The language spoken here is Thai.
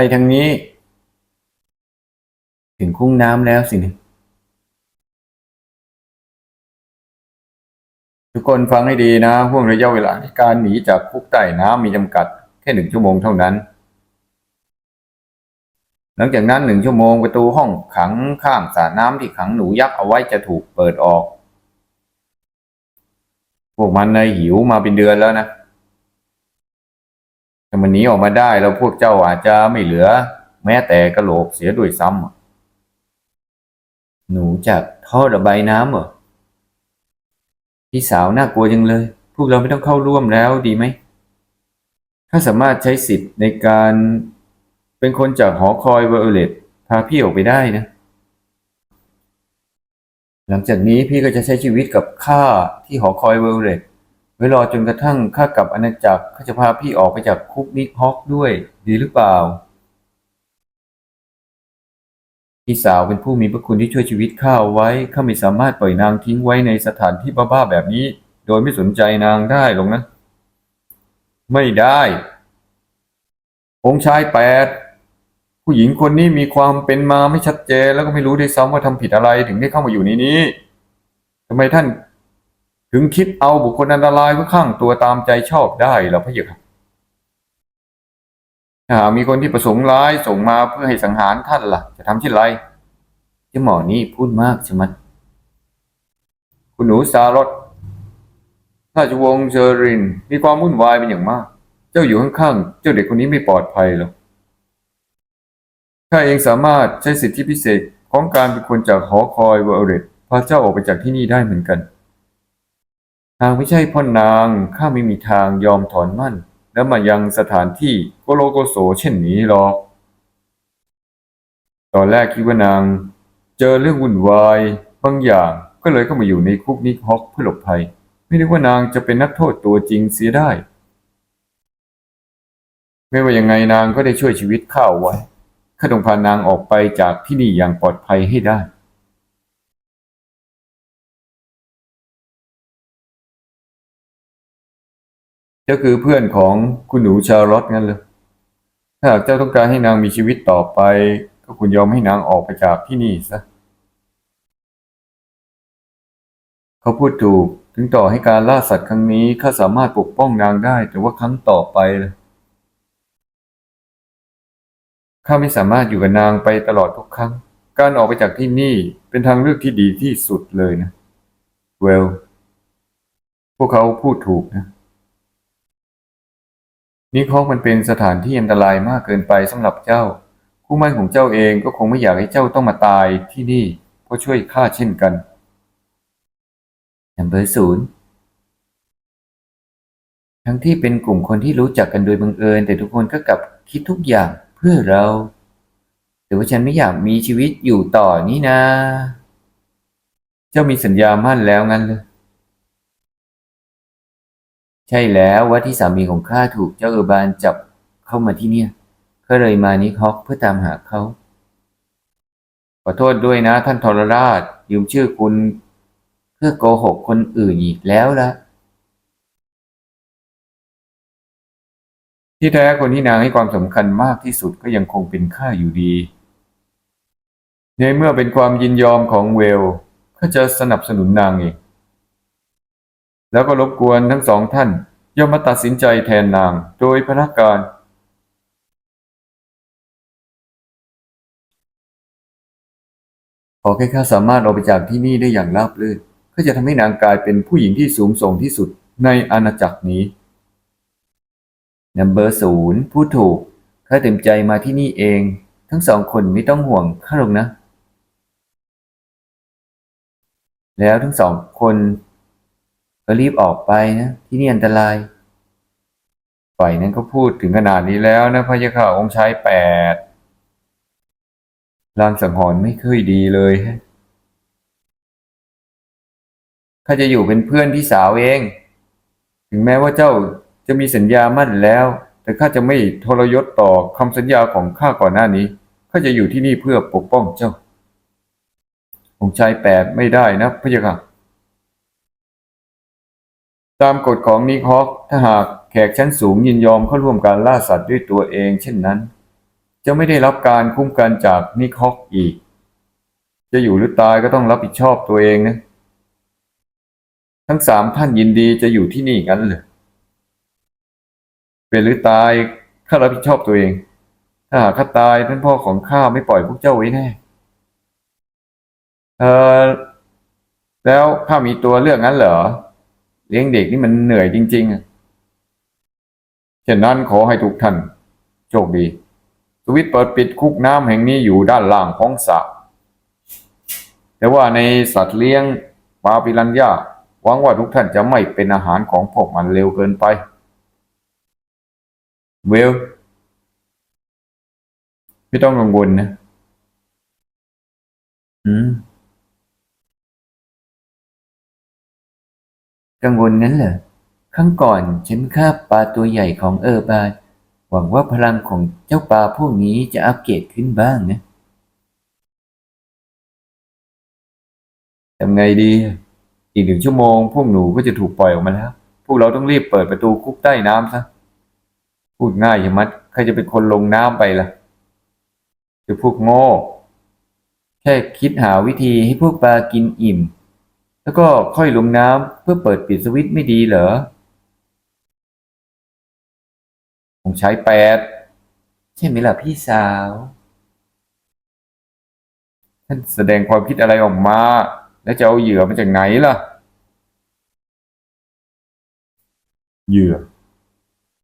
ไปทางนี้ ถึงคุ้งน้ำแล้วสินะทุกคนฟังให้ดีนะห่วงระยะเวลาในการหนีจากคุกใต้น้ำมีจำกัด แค่หนึ่งชั่วโมงเท่านั้น หลังจากนั้นหนึ่งชั่วโมงประตูห้องขังข้างสระน้ำที่ขังหนูยักษ์เอาไว้จะถูกเปิดออก พวกมันในยหิวมาเป็นเดือนแล้วนะ ถ้ามันหนีออกมาได้แล้วพวกเจ้าอาจจะไม่เหลือ แม้แต่กระโหลกเสียด้วยซ้ำหนูจากท่อระบายน้ำเหรอพี่สาวน่ากลัวจังเลย พวกเราไม่ต้องเข้าร่วมแล้วดีไหม ถ้าสามารถใช้สิทธิ์ในการเป็นคนจากหอคอยเวอร์เลตพาพี่ออกไปได้นะ หลังจากนี้พี่ก็จะใช้ชีวิตกับข้าที่หอคอยเวอร์เลต ไว้รอจนกระทั่งข้ากลับอาณาจักรข้าจะพาพี่ออกไปจากคุกนิกฮอกด้วย ดีหรือเปล่า พี่สาวเป็นผู้มีพระคุณที่ช่วยชีวิตข้าเอาไว้ ข้าไม่สามารถปล่อยนางทิ้งไว้ในสถานที่บ้าๆแบบนี้ โดยไม่สนใจนางได้หรอกนะ ไม่ได้ องค์ชายแปด ผู้หญิงคนนี้มีความเป็นมาไม่ชัดเจน แล้วก็ไม่รู้ด้วยซ้ำว่าทำผิดอะไรถึงได้เข้ามาอยู่ในนี้ทำไมท่าน ถึงคิดเอาบุคคลอันตรายไว้ข้างตัวตามใจชอบได้หรอพระเยาค่ะถ้าหากมีคนที่ประสงค์ร้ายส่งมาเพื่อให้สังหารท่านล่ะ จะทำเช่นไรเจ้าหมอนี่พูดมากใช่ไหมคุณหนูซารอตราชวงศ์เชอริน มีความวุ่นวายเป็นอย่างมาก เจ้าอยู่ข้างๆ เจ้าเด็กคนนี้ไม่ปลอดภัยหรอกข้าเองสามารถใช้สิทธิพิเศษของการเป็นคนจากหอคอยเวอร์เรตพาเจ้าออกไปจากที่นี่ได้เหมือนกัน หากไม่ใช่พ่อนางข้าไม่มีทางยอมถอนมั่น แล้วมายังสถานที่โกโลโกโสเช่นนี้หรอก ตอนแรกคิดว่านาง เจอเรื่องวุ่นวายบางอย่างก็เลยเข้ามาอยู่ในคุกนิกฮอกเพื่อหลบภัย ไม่นึกว่านางจะเป็นนักโทษตัวจริงเสียได้ ไม่ว่ายังไงนางก็ได้ช่วยชีวิตข้าเอาไว้ข้าต้องพานางออกไปจากที่นี่อย่างปลอดภัยให้ได้ จ้าคือเพื่อนของคุณหนูชาร์ลอตงั้นเลยถ้าหากเจ้าต้องการให้นางมีชีวิตต่อไป ก็คุณยอมให้นางออกไปจากที่นี่ซะ เขาพูดถูก ถึงต่อให้การล่าสัตว์ครั้งนี้ข้าสามารถปกป้องนางได้ แต่ว่าครั้งต่อไปล่ะข้าไม่สามารถอยู่กับนางไปตลอดทุกครั้ง การออกไปจากที่นี่เป็นทางเลือกที่ดีที่สุดเลยนะ เวล พวกเขาพูดถูกนะ นี่คอกมันเป็นสถานที่อันตรายมากเกินไปสำหรับเจ้า คู่มั่นของเจ้าเองก็คงไม่อยากให้เจ้าต้องมาตายที่นี่ เพราะช่วยข้าเช่นกันนัมเบอร์ศูนย์ทั้งที่เป็นกลุ่มคนที่รู้จักกันโดยบังเอิญ แต่ทุกคนก็กลับคิดทุกอย่างเพื่อเราแต่ว่าฉันไม่อยากมีชีวิตอยู่ต่อนี่นะ เจ้ามีสัญญามั่นแล้วงั้นเลย ใช่แล้วว่าที่สามีของข้าถูกเจ้าเออร์บานจับเข้ามาที่เนี่ยก็เลยมานิคอกเพื่อตามหาเขาขอโทษด้วยนะ ท่านทรราช ยืมชื่อคุณ เพื่อโกหกคนอื่นอีกแล้วละที่แท้คนที่นางให้ความสำคัญมากที่สุดก็ยังคงเป็นข้าอยู่ดี ในเมื่อเป็นความยินยอมของเวลข้าจะสนับสนุนนางเอง แล้วก็รบกวนทั้งสองท่าน ย่อมมาตัดสินใจแทนนางโดยพนักการ ขอแค่ข้าสามารถออกไปจากที่นี่ได้อย่างราบรื่นก็จะทำให้นางกลายเป็นผู้หญิงที่สูงส่งที่สุดในอาณาจักรนี้นัมเบอร์ศูนย์พูดถูกข้าเต็มใจมาที่นี่เอง ทั้งสองคนไม่ต้องห่วงข้าหรอกนะ แล้วทั้งสองคน ก็รีบออกไปนะ ที่นี่อันตราย ฝ่ายนั้นก็พูดถึงขนาดนี้แล้วนะพระยาค่ะองค์ชายแปดลางสังหรณ์ไม่เคยดีเลยฮะข้าจะอยู่เป็นเพื่อนพี่สาวเอง ถึงแม้ว่าเจ้าจะมีสัญญามั่นแล้ว แต่ข้าจะไม่ทรยศต่อคำสัญญาของข้าก่อนหน้านี้ข้าจะอยู่ที่นี่เพื่อปกป้องเจ้าองค์ชายแปดไม่ได้นะพระยาค่ะ ตามกฎของนิคฮอกถ้าหากแขกชั้นสูงยินยอมเข้าร่วมการล่าสัตว์ด้วยตัวเอง เช่นนั้นเจ้าจะไม่ได้รับการคุ้มกันจากนิคอกอีก จะอยู่หรือตายก็ต้องรับผิดชอบตัวเองนะ ทั้งสามท่านยินดีจะอยู่ที่นี่งั้นเหรอเป็นหรือตายข้ารับผิดชอบตัวเอง ถ้าหากข้าตายท่านพ่อของข้าไม่ปล่อยพวกเจ้าไว้แน่เออแล้วข้ามีตัวเลือกงั้นเหรอ เลี้ยงเด็กนี่มันเหนื่อยจริงๆอะเช่นนั้นขอให้ทุกท่านโชคดีสวิตเปิดปิดคุกน้ำแห่งนี้อยู่ด้านล่างของสระแต่ว่าในสัตว์เลี้ยงปลาปิรันย่าหวังว่าทุกท่านจะไม่เป็นอาหารของพวกมันเร็วเกินไป เวลไม่ต้องกังวลนะ อืม กังวลนั้นเหรอครั้งก่อนฉันฆ่าปลาตัวใหญ่ของเออร์บานหวังว่าพลังของเจ้าปลาพวกนี้จะอัปเกรดขึ้นบ้างนะทำไงดี อีกหนึ่งชั่วโมง พวกหนูก็จะถูกปล่อยออกมาแล้ว พวกเราต้องรีบเปิดประตูคุกใต้น้ำซะ พูดง่ายอย่างมัดใครจะเป็นคนลงน้ำไปล่ะคือพวกโง่ แค่คิดหาวิธีให้พวกปลากินอิ่ม แล้วก็ค่อยลงน้ำเพื่อเปิดปิดสวิตช์ไม่ดีเหรอผมใช้แปดใช่ไหมล่ะพี่สาว ท่านแสดงความคิดอะไรออกมา แล้วจะเอาเหยื่อมาจากไหนล่ะ เหยื่อ